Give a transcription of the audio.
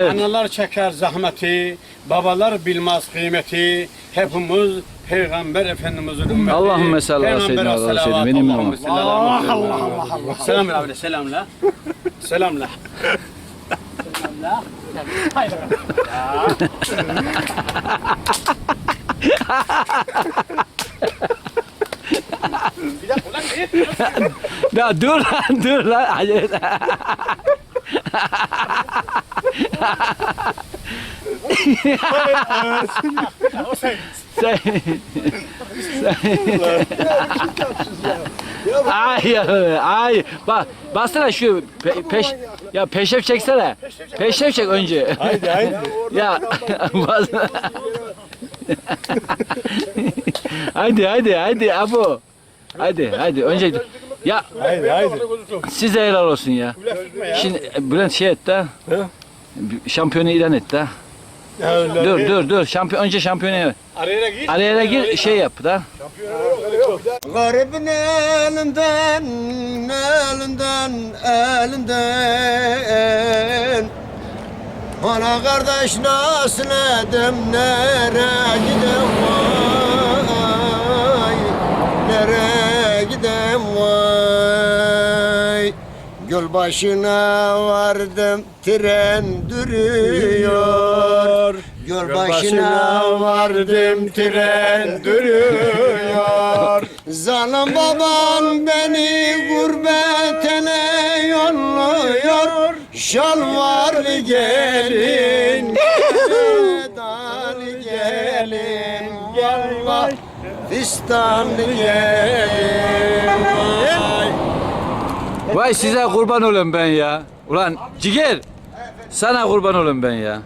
Evet. Analar çeker zahmeti, babalar bilmez kıymeti. Hepimiz Peygamber Efendimizin ümmeti. Allahümme salli ala seyyidina ala seyyidina. Benim ala Allah. Allah Allah Allah. Selam abi selamla. Selamla. Bir dakika ulan ne? Ya dur lan dur lan. sen. Sen... ay ay bak baksana şu pe- peş ya peşref çeksene. Peşref çek önce. Haydi haydi. ya bas- hadi hadi hadi abu. Hadi hadi önce ya Haydi haydi. size helal olsun ya. Şimdi Bülent şey et de. Şampiyonu ilan et de. Dur dur dur. Şampiyon önce şampiyonu Araya gir. araya gir şey yap da. Garibin elinden, elinden, elinden Ana kardeş nasıl edem, nereye gidem vay Nereye gidem vay Göl başına vardım, tren duruyor. Göl başına vardım, tren duruyor. Zalim babam beni gurbetine yolluyor. Şalvarlı gelin, Sedalı gelin Gel vay, fistanlı gelin vay. Size kurban olayım ben ya. Ulan ciger. Sana kurban olayım ben ya.